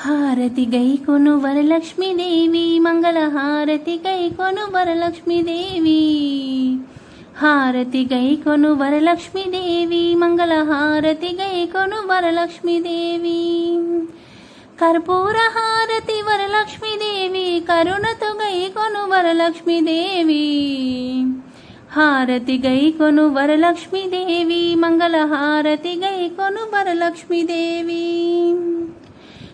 హారతి గై కొను వరలక్ష్మీదేవి మంగళ హారతి గై కొను వరలక్ష్మీదేవి. హారతి గై కొను వరలక్ష్మీదేవి మంగళ హారతి గై కొను వరలక్ష్మీదేవి. కర్పూర హారతి వరలక్ష్మీదేవి కరుణతో గై కొను వరలక్ష్మీదేవి. హారతి గై కొను వరలక్ష్మీదేవి మంగళ హారతి గై కొను వరలక్ష్మీదేవి.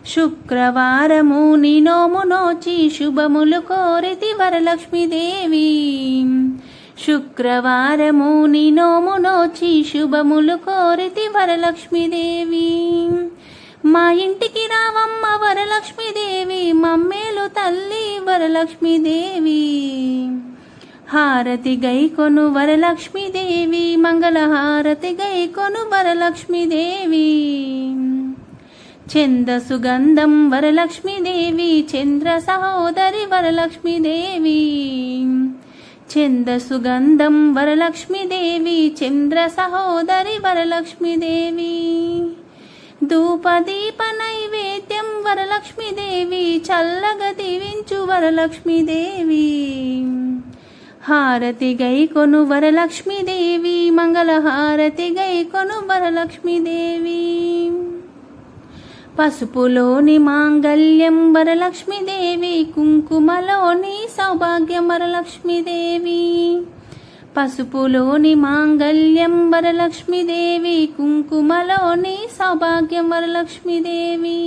శుక్రవారము నినోము నోచి శుభములు కోరితి వరలక్ష్మీదేవి. శుక్రవారము నినోము నోచి శుభములు కోరితి వరలక్ష్మీదేవి. మా ఇంటికి రావమ్మ వరలక్ష్మీదేవి మమ్మేలు తల్లి వరలక్ష్మీదేవి. హారతి గైకొను వరలక్ష్మీదేవి మంగళ హారతి గై వరలక్ష్మీదేవి. చంద సుగంధం వరలక్ష్మీదేవి చంద్ర సహోదరి వరలక్ష్మీదేవి. చంద సుగంధం వరలక్ష్మీదేవి చంద్ర సహోదరి వరలక్ష్మీదేవి. ధూపదీప నైవేద్యం వరలక్ష్మీదేవి చల్లగా దీవించు వరలక్ష్మీదేవి. హారతి గై కొను వరలక్ష్మీదేవి మంగళహారతి గై కొను వరలక్ష్మీదేవి. పసుపులోని మాంగళ్యం వరలక్ష్మీదేవి కుంకుమలోని సౌభాగ్యం వరలక్ష్మీదేవి. పసుపులోని మాంగళ్యం వరలక్ష్మీదేవి కుంకుమలోని సౌభాగ్యం వరలక్ష్మీదేవి.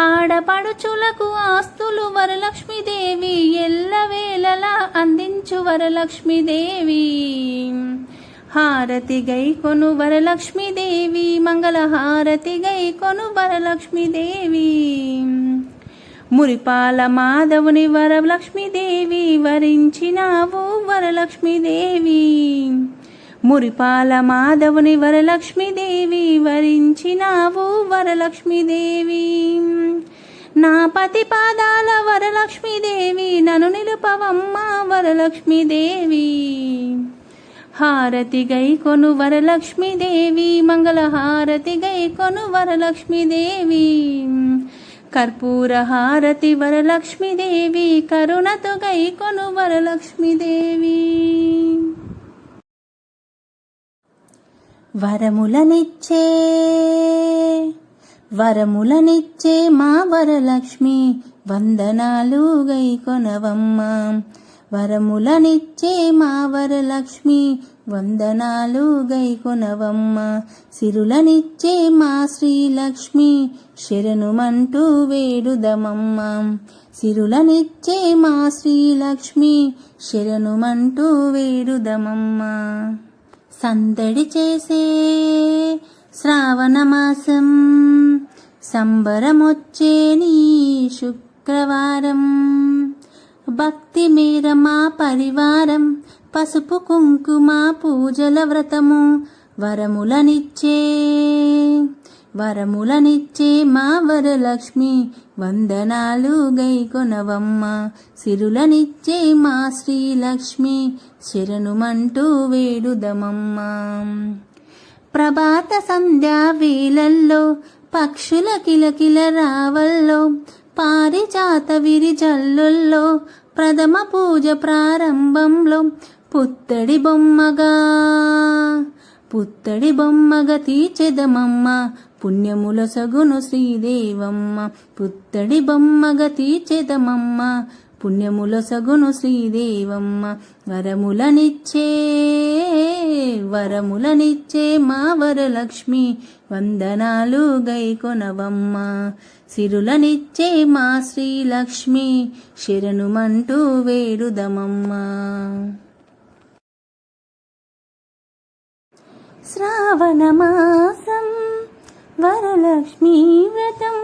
ఆడపడుచులకు ఆస్తులు వరలక్ష్మీదేవి ఎల్లవేళలా అందించు వరలక్ష్మీదేవి. హారతి గై కొను వరలక్ష్మీదేవి మంగళ హారతి గై కొను వరలక్ష్మీదేవి మురిపాల మాధవుని వరలక్ష్మీదేవి వరించినావు వరలక్ష్మీదేవి మురిపాల మాధవుని వరలక్ష్మీదేవి వరించినావు వరలక్ష్మీదేవి నా పతి పాదాల వరలక్ష్మీదేవి నన్ను నిలుపవమ్మ వరలక్ష్మీదేవి హారతి గై కొను వరలక్ష్మీదేవి మంగళ హారతి గై కొను వరలక్ష్మీదేవి. కర్పూర హారతి వరలక్ష్మీదేవి కరుణతో గై కొను వరలక్ష్మీదేవి. వరములనిచ్చే వరములనిచ్చే మా వరలక్ష్మి వందనాలు గై కొనవమ్మ. వరములనిచ్చే మా వరలక్ష్మి వందనాలు గైకొనవమ్మ. సిరులనిచ్చే మా శ్రీలక్ష్మి శరణుమంటూ వేడుదమమ్మ. సిరులనిచ్చే మా శ్రీలక్ష్మి శరణుమంటూ వేడుదమమ్మ. సందడి చేసే శ్రావణమాసం సంబరమొచ్చే నీ శుక్రవారం. భక్తి మీర మా పరివారం పసుపు కుంకుమ పూజల వ్రతము వరములనిచ్చే వరములనిచ్చే మా వరలక్ష్మి వందనాలు గై కొనవమ్మ సిరులనిచ్చే మా శ్రీలక్ష్మి శరణుమంటూ వేడుదమమ్మ. ప్రభాత సంధ్యా వేళల్లో పక్షుల కిలకిల రావల్లో పారిజాత విరిజల్లుల్లో ప్రథమ పూజ ప్రారంభంలో పుత్తడి బొమ్మగా పుత్తడి బొమ్మగా తీర్చెదమమ్మ పుణ్యముల సగును శ్రీదేవమ్మ పుత్తడి బొమ్మగా తీర్చెదమమ్మ పుణ్యముల సగును శ్రీదేవమ్మ వరములనిచ్చే వరములనిచ్చే మా వరలక్ష్మి వందనాలు గైకొనవమ్మ. సిరులనిచ్చే మా శ్రీలక్ష్మి శరణుమంటూ వేడుదమమ్మా. శ్రావణమాసం వరలక్ష్మీ వ్రతం.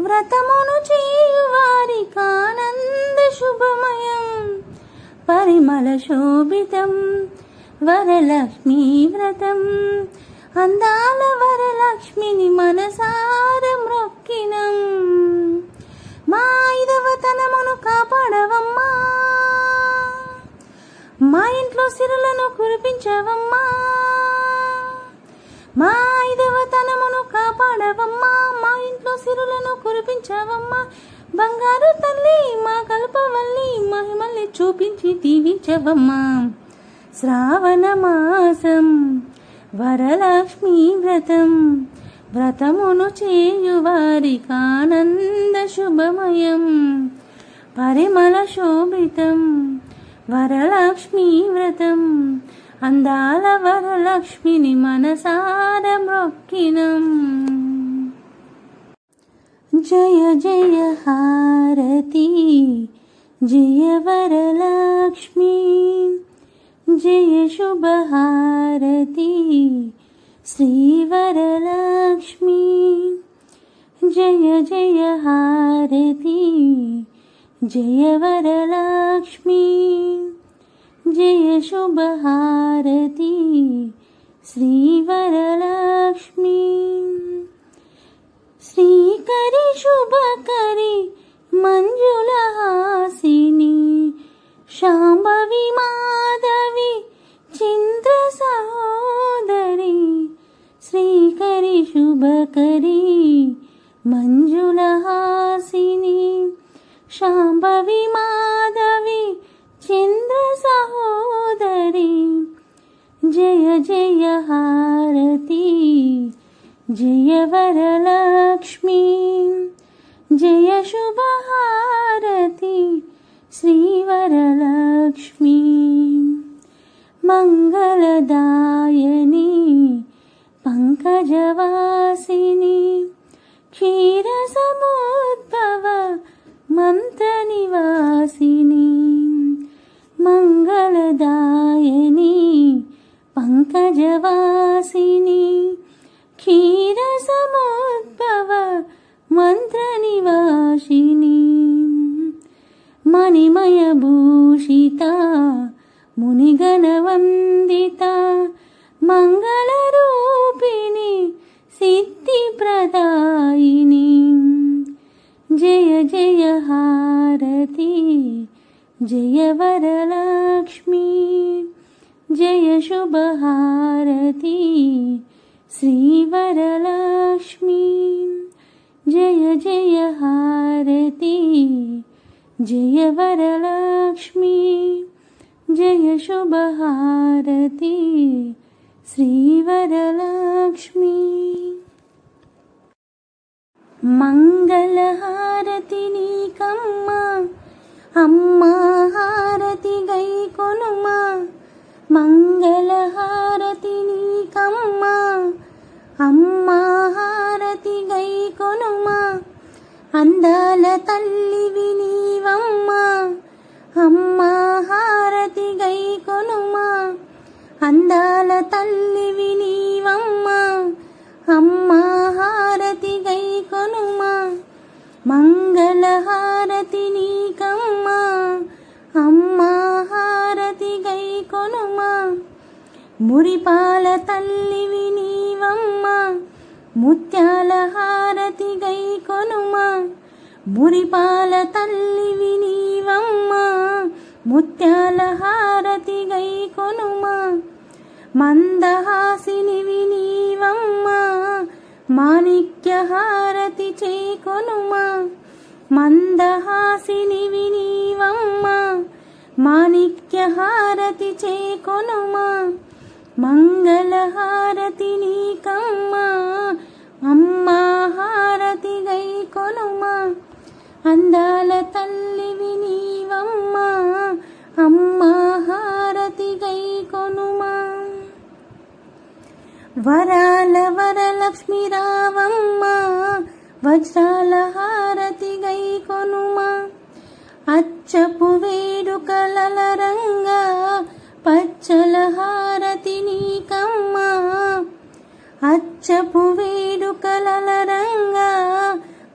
వ్రతమును చేయువారికానంద శుభమయం. పరిమళ శోభితం వరలక్ష్మీ వ్రతం. అందాల వరలక్ష్మిని మనసార మొక్కినం మా ఐదవతనమును కాపాడవమ్మా. మా ఇంట్లో సిరులను కురిపించవమ్మా. మా ఐదవతనమును కాపాడవమ్మా. మా ఇంట్లో సిరులను కురిపించవమ్మా. బంగారు తల్లి మా కల్పవల్లి మహిమల్ని చూపించి దీవించవమ్మా. శ్రావణ మాసం వరలక్ష్మీ వ్రతం వ్రతమును చేయువారికానంద శుభమయం పరిమళ శోభితం వరలక్ష్మీ వ్రతం అందాల వరలక్ష్మిని మనసార మొక్కినం జయ జయ హారతి జయ వరలక్ష్మి జయ శుభహారతి శ్రీవరలక్ష్మి జయ జయ హారతి జయ వరలక్ష్మి జయ శుభహారతి శ్రీవరలక్ష్మి శ్రీకరి శుభకరి మంజులహాసిని श्याम्ब वि माधवी चिन्द्र सहोदरी श्रीकरि शुभकरी मञ्जुलहासिनी श्याम्बवि माधवी चिन्द्रसहोदरी जय जय हारती जय वरलक्ष्मी जय शुभहारती। श्रीवरलक्ष्मी। मङ्गलदायिनी पङ्कजवासिनी क्षीरसमोद्भव मन्त्रनिवासिनी। मङ्गलदायिनी पङ्कजवासिनी क्षीरसमोद्भव मन्त्रनिवासिनी। मणिमयभूषिता मुनिगणवन्दिता मङ्गलरूपिणी सिद्धिप्रदायिनी। जय जय हारती जय जयशुभहारती श्रीवरलक्ष्मी। जय जय हारती। जय वरलक्ष्मी जय शुभहारती श्रीवरलक्ष्मी मङ्गलहारति नीकम् अम्मा हारति మురిపాల తల్లివి నీవమ్మ ముత్యాల హారతి గై కొనుమా. మురిపాల తల్లివి నీవమ్మ ముత్యాల హారతి గై కొనుమా. మందహాసినివి నీవమ్మ మాణిక్య హారతి చేకొనుమా మందహాసినివి నీవమ్మ మాణిక్య హారతి చేకొనుమా మంగళహారతి నీకమ్మా అమ్మా హారతి గై కొలుమా అందాల తల్లివి నీవమ్మ అమ్మా హారతి గై కొనుమా. వరాల వరలక్ష్మి రావమ్మా వజ్రాల హారతి గై కొనుమా. అచ్చపు వేడుకలల రంగా పచ్చల హారతి అచ్చపు వేడుకలల రంగా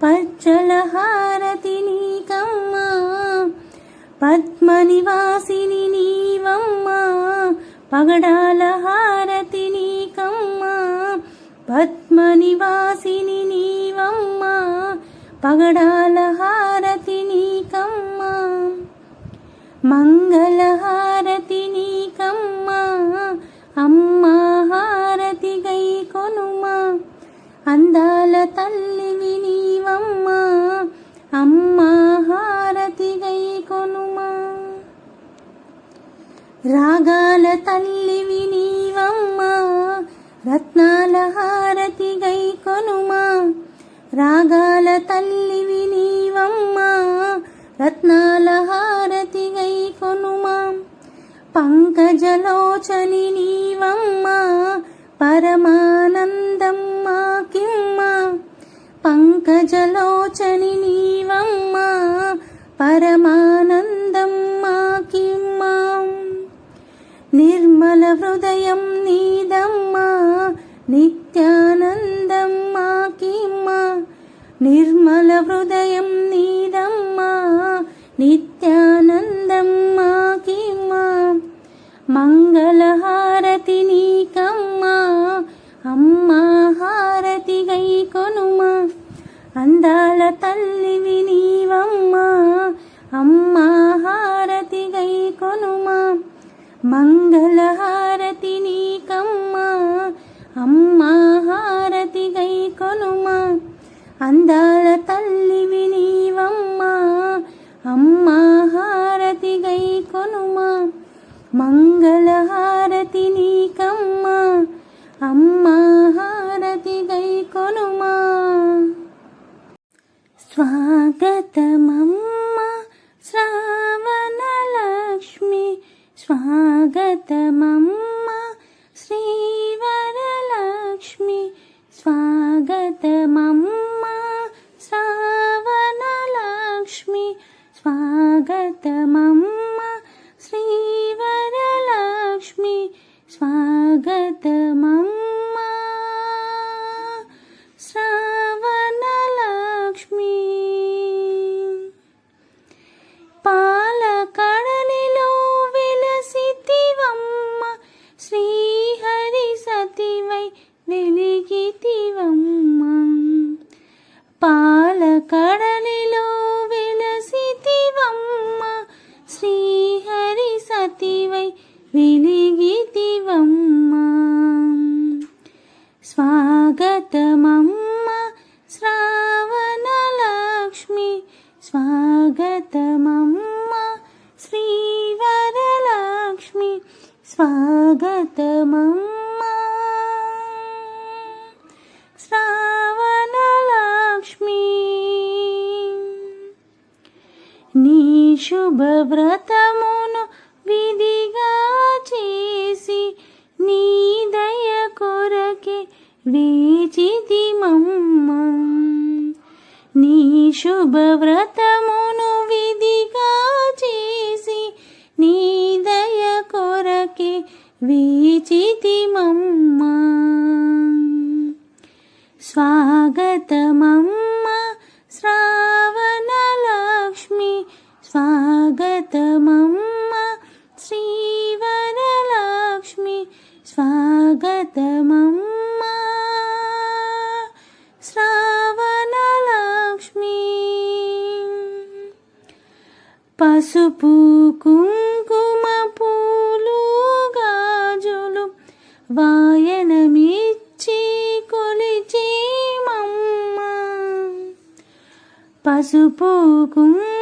పచ్చల హారతి నీకమ్మ. పద్మ నివాసిని నీవమ్మ పగడాల హారతి నీకమ్మ. పద్మ నివాసిని నీవమ్మ పగడాల హారతి నీకమ్మ. మంగళహారతి నీకమ్మ. అమ్మా అందాల తల్లివి నీవమ్మా అమ్మా హారతిగై కొనుమా. రాగాల తల్లివి నీవమ్మా రత్నాల హారతిగై కొనుమా. రాగాల తల్లివి నీవమ్మా రత్నాల హారతిగై కొనుమా. పంకజలోచని నీవమ్మా పరమానందమ్మా కిమ్మా పంకజలోచని నీవమ్మా పరమానందమ్మా కిమ్మా. నిర్మల హృదయం నీదమ్మా నిత్యానందమ్మా కిమ్మా. నిర్మల హృదయం నీదమ్మా నిత్య అందాల తల్లివి నీవమ్మా అమ్మా హారతి గై కొనుమా మంగళ హారతి నీకమ్మా అమ్మా హారతి గై కొనుమా అందాల తల్లివి నీవమ్మా అమ్మా హారతి గై కొనుమా మంగళ హారతి నీకమ్మా అమ్మా స్వాగతమమ్మ శ్రావణలక్ష్మి స్వాగతమమ్మ. పసుపు కుంకుమ పూలు గాజులు వాయనమిచ్చి కొలిచేమమ్మ పసుపు కుంకుమ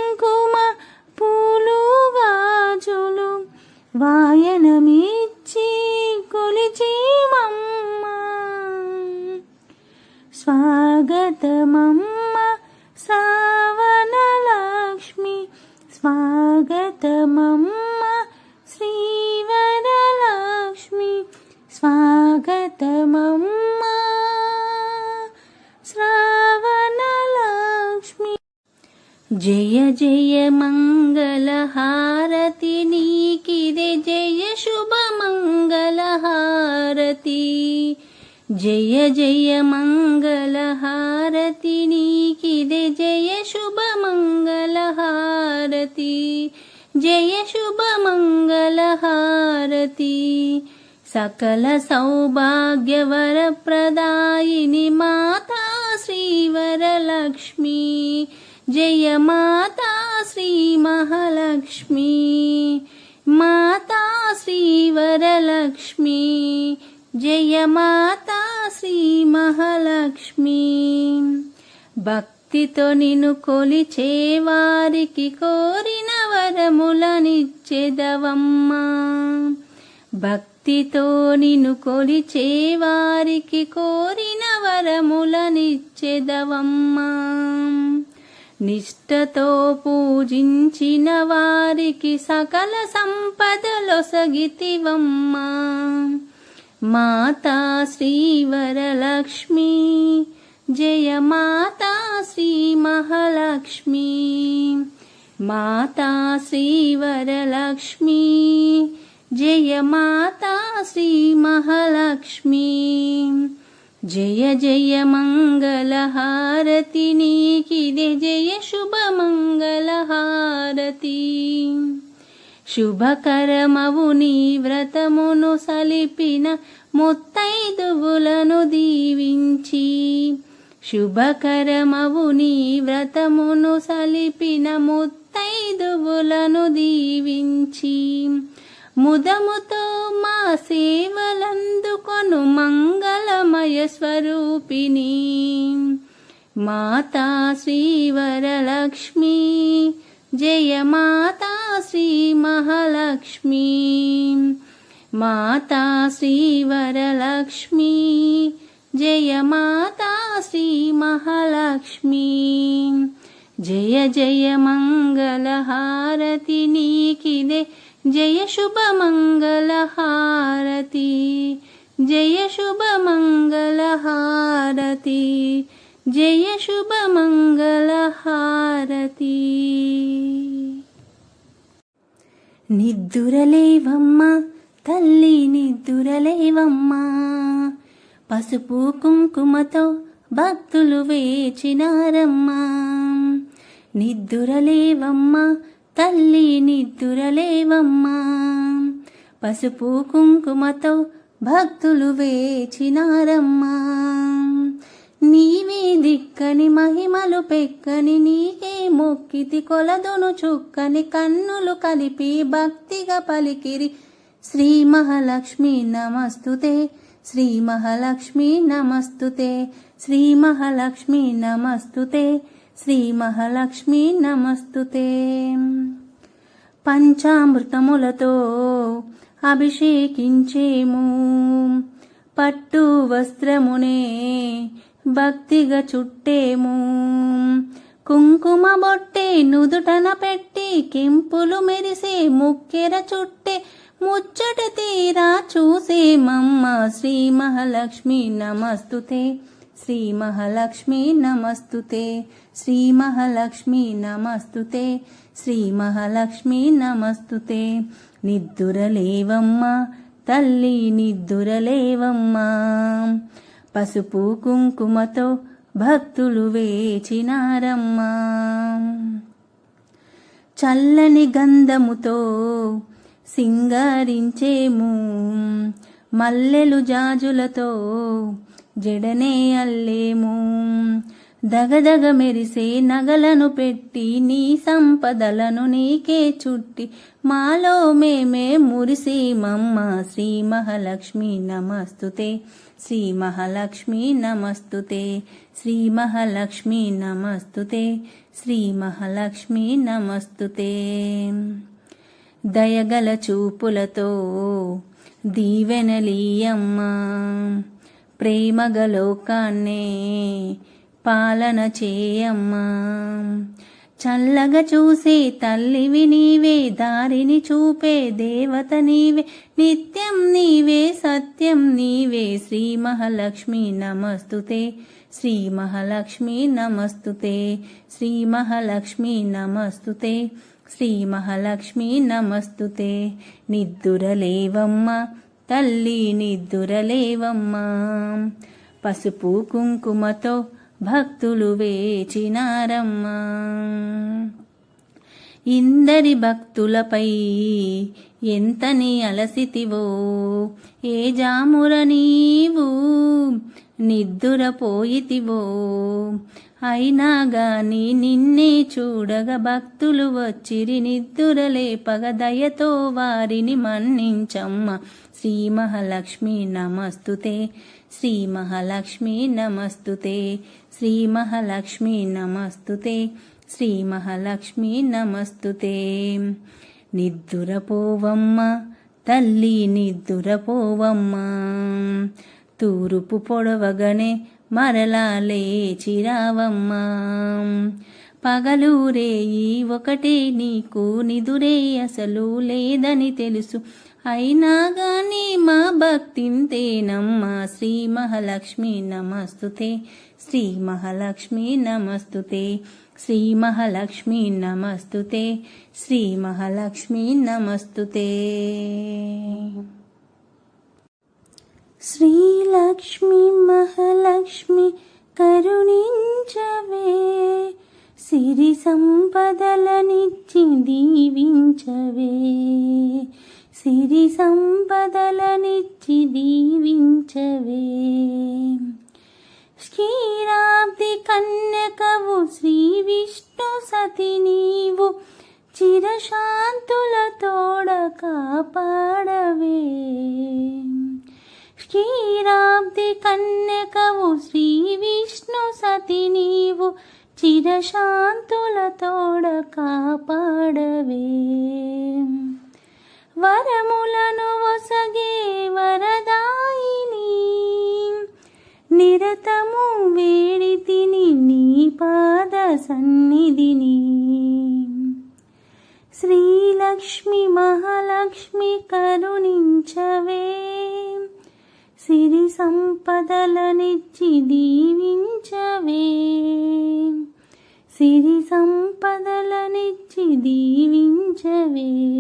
जय जय मङ्गलहारति नीकिरे जय शुभमङ्गलहारति जय जय मङ्गलहारति नीकिरे जय शुभ मङ्गलहारति जय शुभ मङ्गलहारति सकलसौभाग्यवरप्रदायिनि माता श्रीवरलक्ष्मी। మాతా జయ మాతా శ్రీ మహాలక్ష్మి. మాతా శ్రీవరలక్ష్మి జయ మాతా శ్రీ మహాలక్ష్మి. భక్తితో నిన్ను కొలిచే వారికి కోరిన వరములనిచ్చెదవమ్మా భక్తితో నిన్ను కొలిచే వారికి కోరిన వరములనిచ్చెదవమ్మా నిష్టతో పూజించిన వారికి సకల సంపదలొసగితివమ్మా మాతా శ్రీవరలక్ష్మి జయ మాతా శ్రీ మహాలక్ష్మి మాతా శ్రీవరలక్ష్మి జయ మాతా శ్రీ మహాలక్ష్మి జయ జయ మంగళహారతి నీకిదే జయ శుభ మంగళహారతి. శుభకరమవు నీ వ్రతమును సలిపిన ముత్తైదువులను దీవించి. శుభకరమవు నీ వ్రతమును సలిపిన ముత్తైదువులను దీవించి. ముదముతో మా సేవలందుకొను మంగళమయ స్వరూపిణి మాతా శ్రీవరలక్ష్మి జయ మాతా శ్రీ మహాలక్ష్మి మాతా శ్రీవరలక్ష్మి జయ మాతా శ్రీ మహాలక్ష్మి జయ జయ మంగళహారతి నీకిదే జయ శుభ మంగళహారతి జయ శుభ మంగళహారతి జయ శుభ మంగళహారతి నిద్దురలేవమ్మ తల్లి నిద్దురలేవమ్మా పసుపు కుంకుమతో భక్తులు వేచినారమ్మా. నిద్దురలేవమ్మా తల్లి నిద్దురలేవమ్మా పసుపు కుంకుమతో భక్తులు వేచినారమ్మా. నీవే దిక్కని మహిమలు పెక్కని నీకే మొక్కితి కొలదును చుక్కని కన్నులు కలిపి భక్తిగా పలికిరి. శ్రీ మహాలక్ష్మి నమస్తుతే శ్రీ మహాలక్ష్మి నమస్తుతే శ్రీ మహాలక్ష్మి నమస్తుతే. శ్రీమహాలక్ష్మి నమస్తుతే. పంచామృతములతో అభిషేకించేము. పట్టు వస్త్రమునే భక్తిగా చుట్టేము. కుంకుమ బొట్టే నుదుటన పెట్టి కెంపులు మెరిసే ముక్కెర చుట్టే ముచ్చట తీరా చూసే మమ్మ శ్రీ మహాలక్ష్మి నమస్తుతే. శ్రీ మహాలక్ష్మి నమస్తుతే శ్రీ మహాలక్ష్మి నమస్తుతే శ్రీ మహాలక్ష్మి నమస్తుతే. నిద్దురలేవమ్మా తల్లి నిద్దురలేవమ్మా. పసుపు కుంకుమతో భక్తులు వేచినారమ్మా. చల్లని గంధముతో సింగారించేము మల్లెలు జాజులతో జడనే అల్లేము. దగదగ మెరిసే నగలను పెట్టి నీ సంపదలను నీకే చుట్టి మాలో మేమే మురిసి మమ్మ శ్రీ మహాలక్ష్మి నమస్తుతే శ్రీ మహాలక్ష్మి నమస్తుతే శ్రీ మహాలక్ష్మి నమస్తుతే శ్రీ మహాలక్ష్మి నమస్తుతే. దయగల చూపులతో దీవెనలీయమ్మా. ప్రేమగలోకాన్నే పాలన చేయమ్మా. చల్లగా చూసే తల్లివి నీవే దారిని చూపే దేవత నీవే నిత్యం నీవే సత్యం నీవే. శ్రీ మహాలక్ష్మి నమస్తుతే శ్రీ మహాలక్ష్మి నమస్తుతే శ్రీ మహాలక్ష్మి నమస్తుతే శ్రీ మహాలక్ష్మి నమస్తుతే. నిద్దురలేవమ్మా తల్లి నిద్దురలేవమ్మా పసుపు కుంకుమతో భక్తులు వేచినారమ్మా. ఇందరి భక్తులపై ఎంతని అలసితివో ఏ జాముర నీవు నిద్దురపోయితివో. అయినా గాని నిన్నే చూడగా భక్తులు వచ్చిరి నిద్దురలేపగ దయతో వారిని మన్నించమ్మ. శ్రీ మహాలక్ష్మి నమస్తుతే శ్రీ మహాలక్ష్మి నమస్తుతే శ్రీ మహాలక్ష్మి నమస్తుతే శ్రీ మహాలక్ష్మి నమస్తుతే. నిద్దురపోవమ్మ తల్లి నిద్దురపోవమ్మ తూరుపు పొడవగనే మరలా లేచిరావమ్మా పగలు రేయి ఒకటే నీకు నిదురే అసలు లేదని తెలుసు. అయినా గాని మా భక్తింతేనమ్మా శ్రీ మహాలక్ష్మి నమస్తుతే. శ్రీ మహాలక్ష్మి నమస్తుతే. శ్రీ మహాలక్ష్మి నమస్తుతే. శ్రీ మహాలక్ష్మి నమస్తుతే. శ్రీలక్ష్మి సంపదలనిచ్చి దీవించవే క్షీరాబ్ది కన్యకవు శ్రీ విష్ణు సతి నీవు చిరశాంతుల తోడ కాపాడవే. క్షీరాబ్ది కన్యకవు శ్రీ విష్ణు సతి నీవు చిరశాంతుల తోడ కాపాడవే. వరములను వసగే వరదాయిని. నిరతము వేడితిని నీ పాద సన్నిధిని. శ్రీలక్ష్మి మహాలక్ష్మి కరుణించవే. సిరి సంపదలనిచ్చి దీవించవే. సిరి సంపదలనిచ్చి దీవించవే.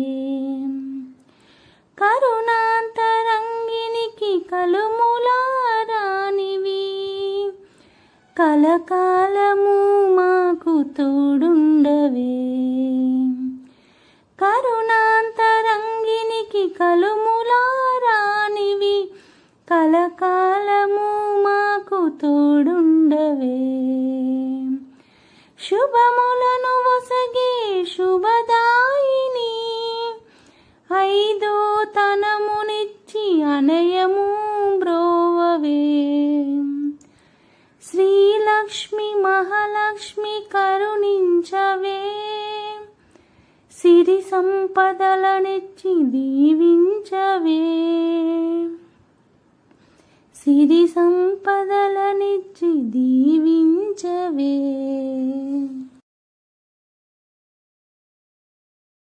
కరుణాంతరంగినికి కలుములారానివి. కలకాలము మాకు తోడుండవే. కరుణాంతరంగినికి కలుము కరుణించవే సిరి సంపదలనిచ్చి దీవించవే సిరి సంపదలనిచ్చి దీవించవే